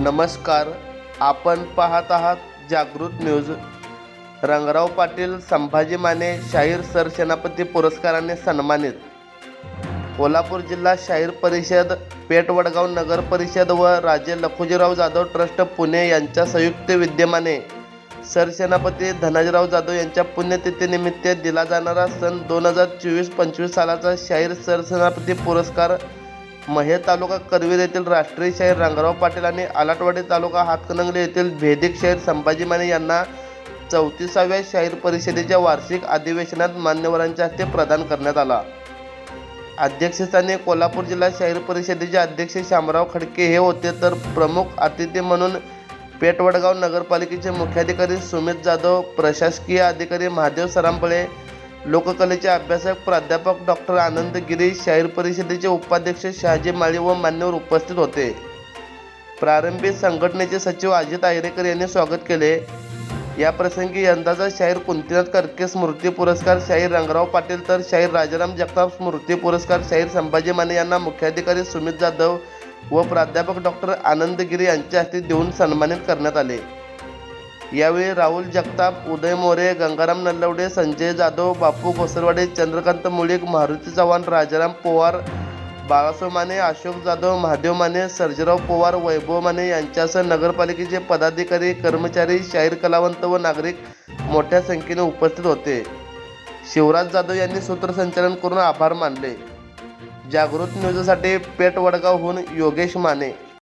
नमस्कार. आपण पाहत आहात जागृत न्यूज. रंगराव पाटील संभाजी माने शाहीर सरसेनापती पुरस्काराने सन्मानित. कोल्हापूर जिल्हा शाहीर परिषद पेठ वडगाव नगर परिषद व राजे लखुजीराव जाधव ट्रस्ट पुणे यांच्या संयुक्त विद्यमाने सरसेनापती धनाजीराव जाधव यांच्या पुण्यतिथीनिमित्त दिला जाणारा सन दोन हजार चोवीस पंचवीस सालाचा शाहीर सरसेनापती पुरस्कार महे तालुका करवीर येथील राष्ट्रीय शाहीर रंगराव पाटील आणि आलाटवाडी तालुका हातकणंगले येथील भेदिक शाहीर संभाजी माने यांना चौतीसाव्या शाहीर परिषदेच्या वार्षिक अधिवेशनात मान्यवरांच्या हस्ते प्रदान करण्यात आला. अध्यक्षस्थानी कोल्हापूर जिल्हा शाहीर परिषदेचे अध्यक्ष शामराव खडके हे होते तर प्रमुख अतिथी म्हणून पेटवडगाव नगरपालिकेचे मुख्याधिकारी सुमित जाधव प्रशासकीय अधिकारी महादेव सरांबळे लोककलेचे अभ्यासक प्राध्यापक डॉक्टर आनंद गिरी शाहीर परिषदेचे उपाध्यक्ष शहाजी माळी व मान्यवर उपस्थित होते. प्रारंभी संघटनेचे सचिव अजित आयरेकर यांनी स्वागत केले. या प्रसंगी यंदाचा शाहीर कुंतीनाथ करके स्मृती पुरस्कार शाहीर रंगराव पाटील तर शाहीर राजाराम जगताप स्मृती पुरस्कार शाहीर संभाजी माने यांना मुख्याधिकारी सुमित जाधव व प्राध्यापक डॉक्टर आनंद गिरी यांच्या हस्ते देऊन सन्मानित करण्यात आले. यावेळी राहुल जगताप उदय मोरे गंगाराम नल्लवडे संजय जाधव बापू घोसरवाडे चंद्रकांत मुळीक मारुती चव्हाण राजाराम पवार बाळासाहेब माने अशोक जाधव महादेव माने सर्जेराव पवार वैभव माने यांच्यासह नगरपालिकेचे पदाधिकारी कर्मचारी शाहीर कलावंत व नागरिक मोठ्या संख्येने उपस्थित होते. शिवराज जाधव यांनी सूत्रसंचालन करून आभार मानले. जागृत न्यूजसाठी पेठ वडगावहून योगेश माने.